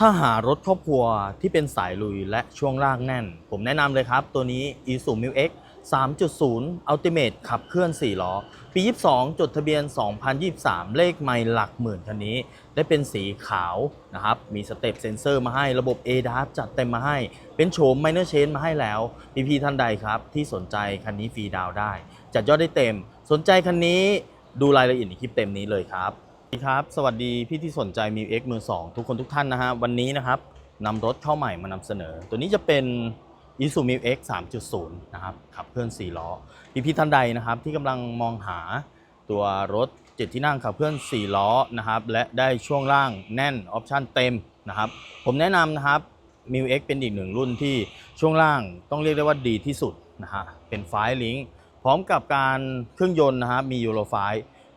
ถ้าหารถครอบครัวที่เป็นสายลุยและช่วงล่างแน่น ผมแนะนำเลยครับ ตัวนี้ Isuzu m i x 3.0 Ultimate ขับเคลื่อน 4 ล้อ ปี 22 จดทะเบียน 2023 เลขไม่หลักหมื่นคันนี้ ได้เป็นสีขาวนะครับ มีสเต็ปเซนเซอร์มาให้ระบบ ADAS จัดเต็มมาให้ เป็นโฉม Minor Change มาให้แล้ว พี่ๆท่านใดครับ ที่สนใจคันนี้ฟรีดาวได้ จัดยอดได้เต็ม สนใจคันนี้ดูรายละเอียดในคลิปเต็มนี้เลยครับ ดีครับ สวัสดีพี่ที่สนใจมิวเอ็กมือสองทุกคนทุกท่านนะฮะ วันนี้นะครับนำรถเข้าใหม่มานำเสนอ ตัวนี้จะเป็น i s u m i X 3.0 นะครับขับเคลื่อน 4 ล้อ พี่พี่ท่านใดนะครับที่กำลังมองหาตัวรถ 7 ที่นั่งขับเคลื่อน 4 ล้อนะครับและได้ช่วงล่างแน่นออปชั่นเต็มนะครับผมแนะนำนะครับ m i X เป็นอีกหนึ่งรุ่นที่ช่วงล่างต้องเรียกได้ว่าดีที่สุดนะฮะเป็นไฟลิงพร้อมกับการเครื่องยนต์นะครับมียูโรไฟ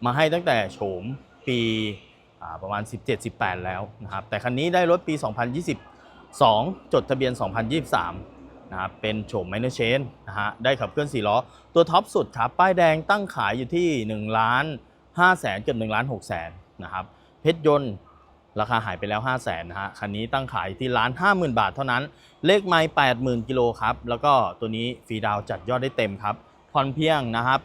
มาให้ตั้งแต่โฉม ปีประมาณ 17-18 แล้วนะครับ แต่คันนี้ได้รถปี 2022 จดทะเบียน 2023 นะครับ เป็นโฉม Minor Change นะฮะ ได้ขับเคลื่อน 4 ล้อ ตัวท็อปสุดครับป้ายแดงตั้งขายอยู่ที่ 1 ล้าน5แสนเกือบ1ล้าน6แสนนะครับ เพชรยนต์ราคาหายไปแล้ว 5 0 0แสนนะฮะ คันนี้ตั้งขายที่ล้าน50,000 บาทเท่านั้น เลขไม่80,000กิโลครับ แล้วก็ตัวนี้ฟรีดาวจัดยอดได้เต็มครับ ผ่อนเพียงนะครับ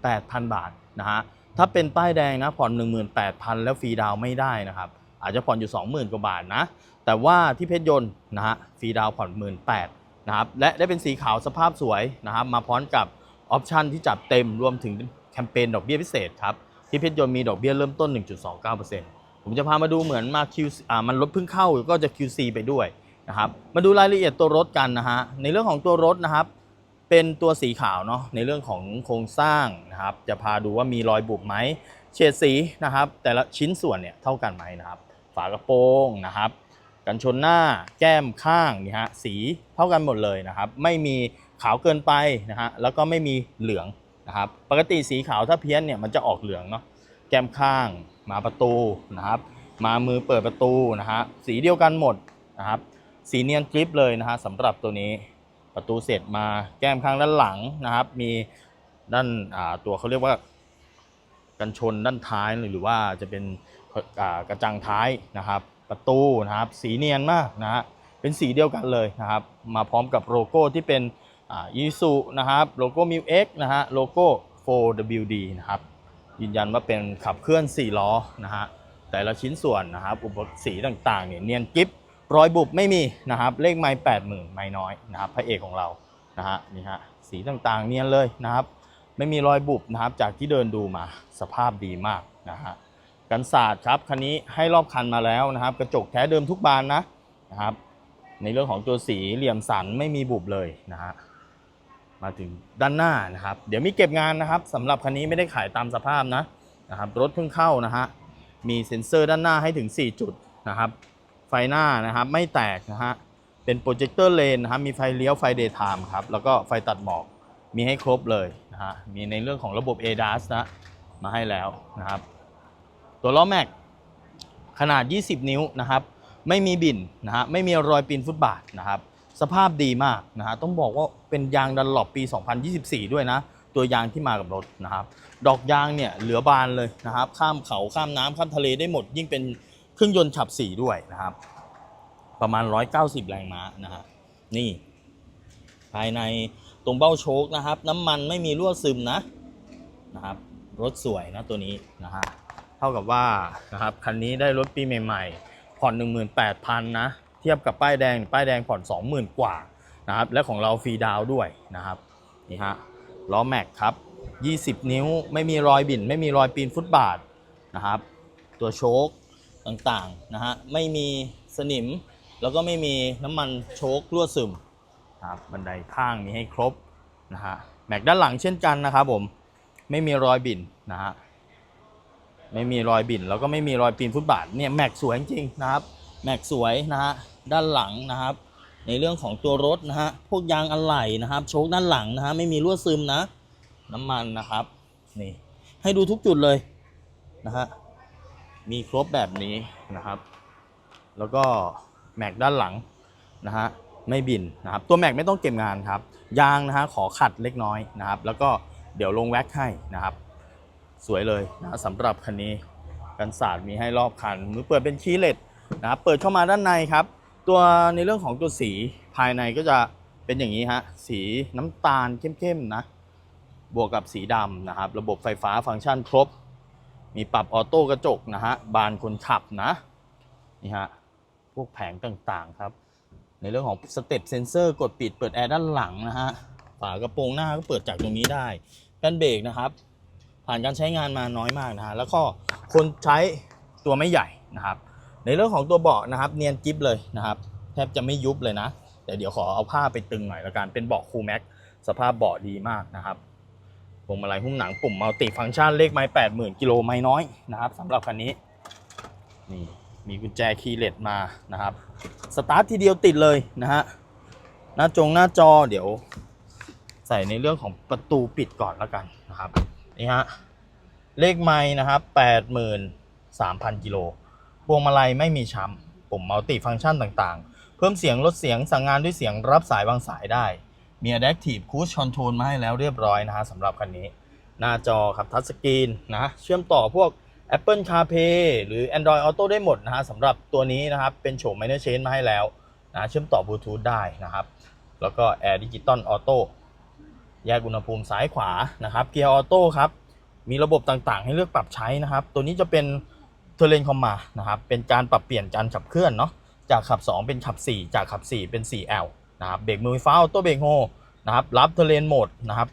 18,000 บาทนะฮะ ถ้าเป็นป้ายแดงนะผ่อน 18,000 แล้วฟรีดาวไม่ได้นะครับ อาจจะผ่อนอยู่ 20,000 กว่าบาทนะ แต่ว่าที่เพชรยนต์นะฮะฟรีดาวผ่อน 18,000นะครับและได้เป็นสีขาวสภาพสวยนะครับมาพร้อมกับออปชันที่จัดเต็มรวมถึงแคมเปญดอกเบี้ยพิเศษครับที่เพชรยนต์มีดอกเบี้ยเริ่มต้น 1.29%ผมจะพามาดูเหมือนมา Q อ่ามันรถเพิ่งเข้าก็จะ QC ไปด้วยนะครับมาดูรายละเอียดตัวรถกันนะฮะในเรื่องของตัวรถนะครับ เป็นตัวสีขาวเนาะในเรื่องของโครงสร้างนะครับจะพาดูว่ามีรอยบุบไหมเฉดสีนะครับ แต่ละชิ้นส่วนเนี่ยเท่ากันไหมนะครับ ฝากระโปรงนะครับ กันชนหน้าแก้มข้างนี่ฮะสีเท่ากันหมดเลยนะครับ ไม่มีขาวเกินไปนะฮะแล้วก็ไม่มีเหลืองนะครับ ปกติสีขาวถ้าเพี้ยนเนี่ยมันจะออกเหลืองเนาะแก้มข้างมาประตูนะครับ มามือเปิดประตูนะฮะสีเดียวกันหมดนะครับ สีเนียนกริปเลยนะฮะสำหรับตัวนี้ ประตูเสร็จมาแก้มข้างด้านหลังนะครับ มีด้านาตัวเขาเรียกว่า กันชนด้านท้ายหรือว่าจะเป็นกระจังท้ายนะครับ ประตูนะครับ สีเนียนมากนะฮะเป็นสีเดียวกันเลยนะครับ มาพร้อมกับโลโก้ที่เป็นอีซูนะครับโลโก้มิวเอ็กนะฮะโลโก้ 4WD นะครับยืนยันว่าเป็นขับเคลื่อน 4 ล้อนะฮะแต่ละชิ้นส่วนนะครับอุปกรณ์สีต่างๆเนี่ยเนียนกิฟ รอยบุบไม่มีนะครับ เลขไม้แปดหมื่นไม้น้อยนะครับ พระเอกของเรานะฮะนี่ฮะสีต่างๆเนียนเลยนะครับ ไม่มีรอยบุบนะครับ จากที่เดินดูมาสภาพดีมากนะฮะกันศาสตร์ครับคันนี้ให้รอบคันมาแล้วนะครับ กระจกแท้เดิมทุกบานนะนะครับ ในเรื่องของตัวสีเหลี่ยมสันไม่มีบุบเลยนะฮะมาถึงด้านหน้านะครับ เดี๋ยวมีเก็บงานนะครับสำหรับคันนี้ไม่ได้ขายตามสภาพนะนะครับ รถเพิ่งเข้านะฮะมีเซ็นเซอร์ด้านหน้าให้ถึง 4 จุดนะครับ ฟหน้านะครับไม่แตกนะฮะเป็นโปรเจคเตอร์เลนนะครับมีไฟเลี้ยวไฟเดย์ไทม์ครับแล้วก็ไฟตัดหมอกมีให้ครบเลยนะฮะมีในเรื่องของระบบ ADAS นะมาให้แล้วนะครับ ตัวล้อแม็กขนาด 20 นิ้วนะครับ ไม่มีบินนะฮะไม่มีรอยปีนฟุตบาทนะครับ สภาพดีมากนะฮะต้องบอกว่าเป็นยางดันหลบปี 2024 ด้วยนะ ตัวยางที่มากับรถนะครับ ดอกยางเนี่ยเหลือบานเลยนะครับ ข้ามเขาข้ามน้ำข้ามทะเลได้หมดยิ่งเป็น เครื่องยนต์ขับสี่ด้วยนะครับ ประมาณ 190 แรงม้านะฮะนี่ ภายในตรงเบ้าโชคนะครับ น้ำมันไม่มีรั่วซึมนะนะครับ รถสวยนะตัวนี้นะฮะเท่ากับว่านะครับคันนี้ได้รถปีใหม่ ๆ ผ่อน 18,000นะเทียบกับป้ายแดงป้ายแดงผ่อน 20,000 กว่านะครับและของเราฟรีดาวด้วยนะครับนี่ฮะล้อแม็กครับ 20 นิ้วไม่มีรอยบิ่น ไม่มีรอยปีนฟุตบาทนะครับ ตัวโชค ต่างๆนะฮะไม่มีสนิมแล้วก็ไม่มีน้ำมันโชครั่วซึมนะครับบันไดข้างมีให้ครบนะฮะแม็กด้านหลังเช่นกันนะครับผมไม่มีรอยบิ่นนะฮะไม่มีรอยบิ่นแล้วก็ไม่มีรอยปีนฟุตบาทเนี่ยแม็กสวยจริงนะครับแม็กสวยนะฮะด้านหลังนะครับ ในเรื่องของตัวรถนะฮะพวกยางอะไหล่นะครับ โชคด้านหลังนะฮะไม่มีรั่วซึมนะ น้ำมันนะครับนี่ให้ดูทุกจุดเลยนะฮะ มีครบแบบนี้นะครับ แล้วก็แม็กด้านหลังนะฮะไม่บินนะครับ ตัวแม็กไม่ต้องเก็บงานครับ ยางนะฮะขอขัดเล็กน้อยนะครับ แล้วก็เดี๋ยวลงแว็กให้นะครับ สวยเลยนะสำหรับคันนี้กันศาสตร์มีให้รอบคันมือเปิดเป็นคีเลสนะครับเปิดเข้ามาด้านในครับ ตัวในเรื่องของตัวสีภายในก็จะเป็นอย่างนี้ฮะสีน้ำตาลเข้มๆนะบวกกับสีดำนะครับ ระบบไฟฟ้าฟังก์ชันครบ มีปรับออโต้กระจกนะฮะ บานคนขับนะ นี่ฮะ พวกแผงต่างๆครับ ในเรื่องของสเต็ปเซนเซอร์กดปิดเปิดแอร์ด้านหลังนะฮะ ฝากระโปรงหน้าก็เปิดจากตรงนี้ได้กันเบรกนะครับ ผ่านการใช้งานมาน้อยมากนะฮะ แล้วก็คนใช้ตัวไม่ใหญ่นะครับ ในเรื่องของตัวเบาะนะครับ เนียนกิฟเลยนะครับ แทบจะไม่ยุบเลยนะ แต่เดี๋ยวขอเอาผ้าไปตึงหน่อยละกัน เป็นเบาะคูลแม็กสภาพเบาะดีมากนะครับ พวงมาลัยหุ้มหนังปุ่มมัลติฟังก์ชันเลขไม้แปดหมื่นกิโลไม่น้อยนะครับสำหรับคันนี้นี่มีกุญแจคีย์เลสมานะครับสตาร์ททีเดียวติดเลยนะฮะหน้าจงหน้าจอเดี๋ยว ใส่ในเรื่องของประตูปิดก่อนแล้วกันนะครับนี่ฮะเลขไม้นะครับ83,000กิโลพวงมาลัยไม่มีช้ำปุ่มมัลติฟังก์ชันต่างๆ เพิ่มเสียงลดเสียงสั่งงานด้วยเสียงรับสายวางสายได้ มี Adaptive Cruise Control มาให้แล้วเรียบร้อยนะฮะสำหรับคันนี้ หน้าจอครับทัชสกรีนนะเชื่อมต่อพวก Apple CarPlay หรือ Android Auto ได้หมดนะฮะสำหรับตัวนี้นะครับ เป็นโฉม Minor Change มาให้แล้วนะเชื่อมต่อบลูทูธได้นะครับ แล้วก็ Air Digital Auto แยกอุณหภูมิซ้ายขวานะครับเกียร์ออโต้ครับ มีระบบต่างๆ ให้เลือกปรับใช้นะครับ ตัวนี้จะเป็นเทเลนคอมมานะครับ เป็นการปรับเปลี่ยนการขับเคลื่อนเนาะจากขับ 2 เป็นขับ 4 จากขับ 4 เป็น 4L นะครับเบรกมือไฟฟ้าออโต้เบรกโฮนะครับรับเทเลนโหมดนะครับ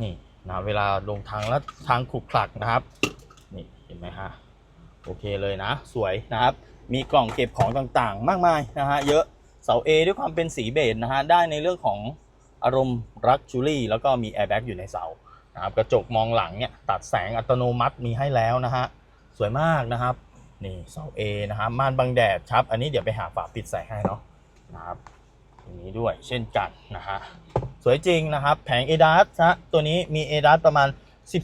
นี่นะเวลาลงทางแล้วทางขรุกขลักนะครับนี่เห็นไหมฮะโอเคเลยนะ สวยนะครับ มีกล่องเก็บของต่างๆ มากมายนะฮะเยอะเสา A ด้วยความเป็นสีเบจนะฮะได้ในเรื่องของอารมณ์รักชูรี่แล้วก็มีแอร์แบ็กอยู่ในเสานะครับกระจกมองหลังเนี่ยตัดแสงอัตโนมัติมีให้แล้วนะฮะสวยมากนะครับนี่เสา A นะครับม่านบังแดดครับ อันนี้เดี๋ยวไปหาฝาปิดใส่ให้เนาะ นะครับอย่างนี้ด้วยเช่นกันนะฮะสวยจริงนะครับ แผง ADAS ฮะตัวนี้มี ADAS ประมาณ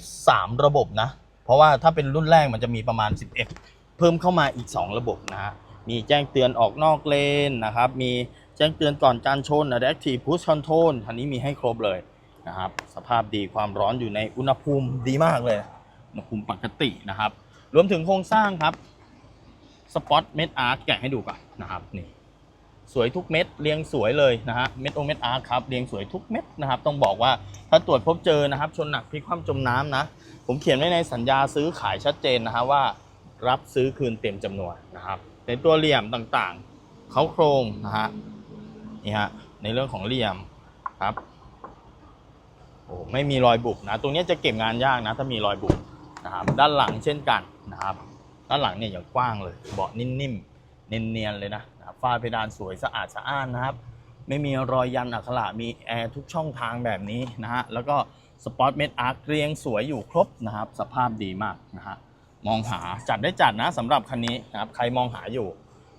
13 ระบบนะ เพราะว่าถ้าเป็นรุ่นแรกมันจะมีประมาณ 11 เพิ่มเข้ามาอีก 2 ระบบนะฮะมีแจ้งเตือนออกนอกเลนนะครับ มีแจ้งเตือนก่อนการชน Adaptive Cruise Control อันนี้มีให้ครบเลยนะครับ สภาพดีความร้อนอยู่ในอุณหภูมิดีมากเลย อุณหภูมิปกตินะครับ รวมถึงโครงสร้างครับสปอตเม็ดอาร์ตแกะให้ดูก่อนนะครับนี่ สวยทุกเม็ดเรียงสวยเลยนะฮะเม็ดโอเม็ดอาร์ครับเรียงสวยทุกเม็ดนะครับ ต้องบอกว่าถ้าตรวจพบเจอนะครับ ชนหนักพลิกคว่ำจมน้ำนะ ผมเขียนไว้ในสัญญาซื้อขายชัดเจนนะฮะว่า รับซื้อคืนเต็มจำนวนนะครับในตัวเหลี่ยมต่างๆเขาโครงนะฮะนี่ฮะในเรื่องของเหลี่ยมครับโอ้ไม่มีรอยบุบนะตรงนี้จะเก็บงานยากนะ ถ้ามีรอยบุบนะครับด้านหลังเช่นกันนะครับ ด้านหลังเนี่ยอย่างกว้างเลยเบาะนิ่มๆเนียนๆเลยนะ ฝ้าเพดานสวยสะอาดสะอ้านนะครับ ไม่มีรอยยันอักขระมีแอร์ทุกช่องทางแบบนี้นะฮะแล้วก็สปอตเมดอาร์เรียงสวยอยู่ครบนะครับ สภาพดีมากนะฮะมองหาจัดได้จัดนะสำหรับคันนี้นะครับ ใครมองหาอยู่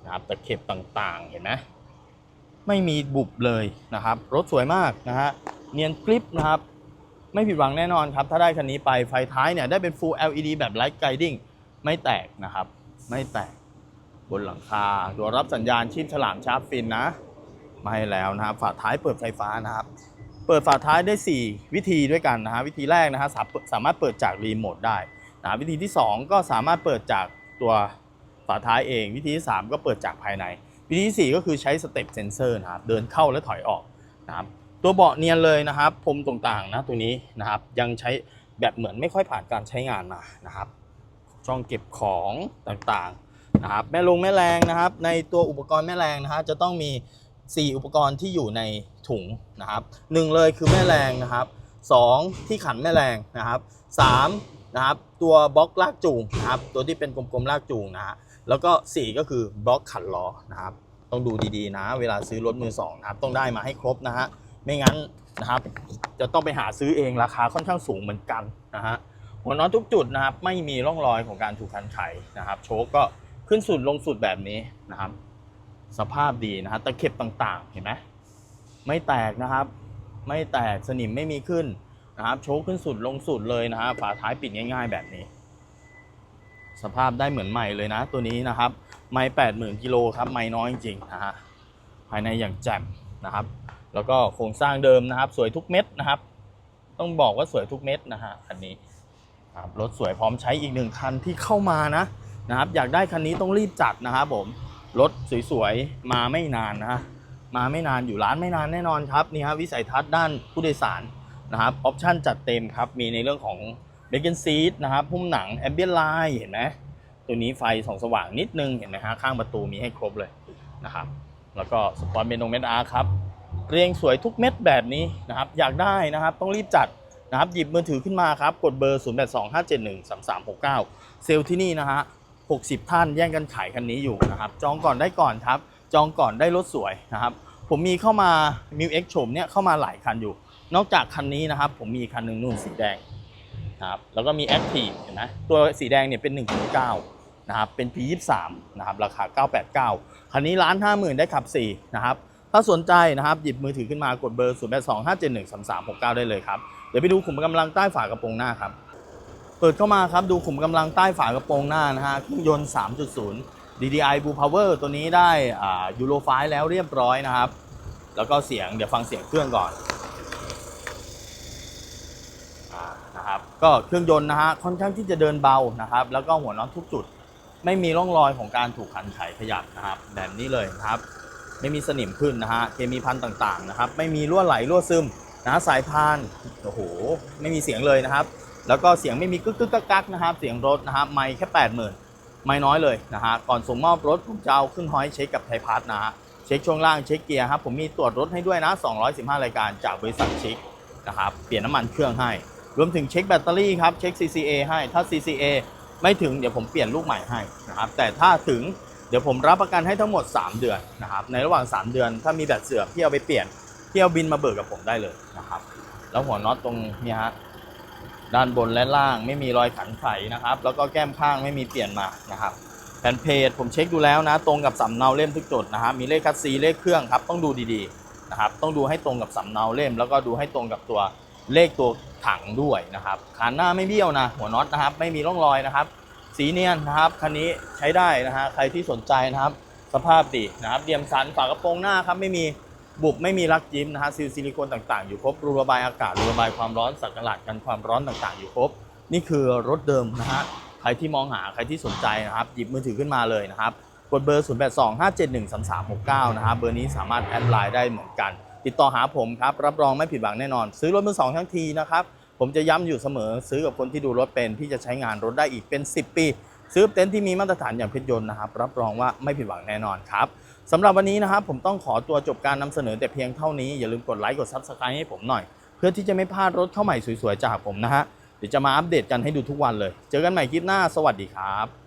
นะครับตะเข็บต่างๆเห็นไหมไม่มีบุบเลยนะครับ รถสวยมากนะฮะเนียนกริปนะครับ ไม่ผิดหวังแน่นอนครับ ถ้าได้คันนี้ไปไฟท้ายเนี่ยได้เป็น Full LED แบบ Light Guiding ไม่แตกนะครับ ไม่แตก บนหลังคาตัวรับสัญญาณชีพฉลามชาร์ปฟินนะมาให้แล้วนะครับฝาท้ายเปิดไฟฟ้านะครับ เปิดฝาท้ายได้ 4 วิธีด้วยกันนะฮะวิธีแรกนะฮะสามารถเปิดจากรีโมทได้นะวิธีที่ 2 ก็สามารถเปิดจากตัวฝาท้ายเอง วิธีที่ 3 ก็เปิดจากภายใน วิธีที่ 4 ก็คือใช้สเต็ปเซนเซอร์นะครับเดินเข้าและถอยออกนะครับตัวเบาะเนียนเลยนะครับพรมต่างๆนะตัวนี้นะครับยังใช้แบบเหมือนไม่ค่อยผ่านการใช้งานมานะครับช่องเก็บของต่างๆ นะครับแม่ลงแม่แรงนะครับ ในตัวอุปกรณ์แม่แรงนะฮะจะต้องมี 4 อุปกรณ์ที่อยู่ในถุงนะครับหนึ่งเลยคือแม่แรงนะครับสองที่ขันแม่แรงนะครับสามนะครับตัวบล็อกลากจูงนะครับตัวที่เป็นกลมๆลากจูงนะฮะแล้วก็ 4 ก็คือบล็อกขันล้อนะครับต้องดูดีๆนะ เวลาซื้อรถมือสองนะครับต้องได้มาให้ครบนะฮะไม่งั้นนะครับจะต้องไปหาซื้อเองราคาค่อนข้างสูงเหมือนกันนะฮะหัวน็อตทุกจุดนะครับไม่มีร่องรอยของการถูกคันไขนะครับ โชคก็ ขึ้นสุดลงสุดแบบนี้นะครับ สภาพดีนะฮะตะเข็บต่างๆ เห็นไหมไม่แตกนะครับ ไม่แตกสนิมไม่มีขึ้นนะครับ โชคขึ้นสุดลงสุดเลยนะฮะฝาท้ายปิดง่ายๆ แบบนี้ สภาพได้เหมือนใหม่เลยนะ ตัวนี้นะครับ ไม่แปดหมื่นกิโลครับไม่น้อยจริงๆนะฮะภายในอย่างแจ่มนะครับ แล้วก็โครงสร้างเดิมนะครับ สวยทุกเม็ดนะครับ ต้องบอกว่าสวยทุกเม็ดนะฮะคันนี้ครับรถสวยพร้อมใช้อีกหนึ่งคันที่เข้ามานะ นะครับ อยากได้คันนี้ต้องรีบจัดนะครับผม รถสวยๆ มาไม่นานนะฮะมาไม่นานอยู่ร้านไม่นานแน่นอนครับนี่ฮะวิสัยทัศน์ด้านผู้โดยสารนะครับออปชั่นจัดเต็มครับ มีในเรื่องของเบเกนซีทนะครับพุ่มหนังแอมเบียนไลน์เห็นไหมตัวนี้ไฟส่องสว่างนิดนึงเห็นไหมฮะข้างประตูมีให้ครบเลยนะครับแล้วก็สปอนเมนงเมนอาร์ครับเรียงสวยทุกเม็ดแบบนี้นะครับ อยากได้นะครับต้องรีบจัดนะครับหยิบมือถือขึ้นมาครับ กดเบอร์ 0 8 2 5 7 1 3 3 6 9 เซลล์ที่นี่นะฮะ 60 ท่านแย่งกันขายคันนี้อยู่นะครับ จองก่อนได้ก่อนครับ จองก่อนได้รถสวยนะครับ ผมมีเข้ามา m ิวเอ็กโฉมเนี่ยเข้ามาหลายคันอยู่ นอกจากคันนี้นะครับ ผมมีคันหนึ่งนู่นสีแดงนะครับแล้วก็มี Active เห็นไหมตัวสีแดงเนี่ยเป็น 1.9นะครับเป็น P23 นะครับราคา 989 คันนี้ล้านห้าหมื่นได้ขับ 4 นะครับ ถ้าสนใจนะครับหยิบมือถือขึ้นมากดเบอร์ 0 8 2 5 7 1 3 3 6 9 ได้เลยครับ เดี๋ยวไปดูขุมกำลังใต้ฝากระโปรงหน้าครับ เปิดเข้ามาครับดูขุมกำลังใต้ฝากระโปรงหน้านะฮะเครื่องยนต์ 3.0 DDI Blue Power ตัวนี้ได้อ่ายูโรไฟแล้วเรียบร้อยนะครับ แล้วก็เสียงเดี๋ยวฟังเสียงเครื่องก่อนอนะครับก็เครื่องยนต์นะฮะค่อนข้างที่จะเดินเบานะครับ แล้วก็หัวน็อตทุกจุด ไม่มีร่องรอยของการถูกขันไขขยับนะครับแบบนี้เลยนะครับ ไม่มีสนิมขึ้นนะฮะเคมีพันต่างๆนะครับ ไม่มีรั่วไหลรั่วซึมนะสายพานโอ้โหไม่มีเสียงเลยนะครับ แล้วก็เสียงไม่มีกึกกึกกักกักนะครับ เสียงรถนะครับไม่แค่แปดหมื่นไม่น้อยเลยนะฮะ ก่อนส่งมอบรถผมจะเอาขึ้นฮอยเช็คกับไทยพาร์ทนะฮะ เช็คช่วงล่างเช็คเกียร์ครับ ผมมีตรวจรถให้ด้วยนะ 215 รายการจากบริษัทเช็คนะครับ เปลี่ยนน้ำมันเครื่องให้ รวมถึงเช็คแบตเตอรี่ครับ เช็ค CCA ให้ ถ้า CCA ไม่ถึงเดี๋ยวผมเปลี่ยนลูกใหม่ให้นะครับ แต่ถ้าถึงเดี๋ยวผมรับประกันให้ทั้งหมด 3 เดือนนะครับ ในระหว่าง 3 เดือนถ้ามีแบตเสื่อมพี่เอาไปเปลี่ยนพี่เอาบินมาเบิกกับผมได้เลยนะครับ แล้วหัวน็อตตรงนี้ฮะ ด้านบนและล่างไม่มีรอยขันไขนะครับ แล้วก็แก้มข้างไม่มีเปลี่ยนมานะครับแผ่นเพจผมเช็คดูแล้วนะ ตรงกับสำเนาเล่มทุกจุดนะครับมีเลขคัสซีเลขเครื่องครับต้องดูดีๆนะครับ ต้องดูให้ตรงกับสำเนาเล่ม แล้วก็ดูให้ตรงกับตัวเลขตัวถังด้วยนะครับขานหน้าไม่เบี้ยวนะหัวน็อตนะครับ ไม่มีร่องรอยนะครับ สีเนียนนะครับคันนี้ใช้ได้นะฮะใครที่สนใจนะครับ สภาพดีนะครับเดียมสันฝากระโปรงหน้าครับไม่มี บุบไม่มีรักยิ้มนะฮะซิลซิลิโคนต่างๆ อยู่ครบรูระบายอากาศรูระบายความร้อนสักหลาดกันความร้อนต่างๆ อยู่ครบ นี่คือรถเดิมนะฮะใครที่มองหาใครที่สนใจนะครับหยิบมือถือขึ้นมาเลยนะครับกดเบอร์ 0 8 2 5 7 1 3 3 6 9 นะครับเบอร์นี้สามารถแอดไลน์ได้เหมือนกัน ติดต่อหาผมครับ รับรองไม่ผิดหวังแน่นอน ซื้อรถมือสองทั้งทีนะครับ ผมจะย้ำอยู่เสมอซื้อกับคนที่ดูรถเป็นพี่จะใช้งานรถได้อีกเป็น 10 ปี ซื้อเต็นท์ที่มีมาตรฐานอย่างเพชรยนต์นะครับรับรองว่าไม่ผิดหวังแน่นอนครับ สำหรับวันนี้นะครับผมต้องขอตัวจบการนำเสนอแต่เพียงเท่านี้ อย่าลืมกดไลค์กด Subscribe ให้ผมหน่อย เพื่อที่จะไม่พลาดรถเข้าใหม่สวยๆจากผมนะฮะเดี๋ยวจะมาอัปเดตกันให้ดูทุกวันเลย เจอกันใหม่คลิปหน้าสวัสดีครับ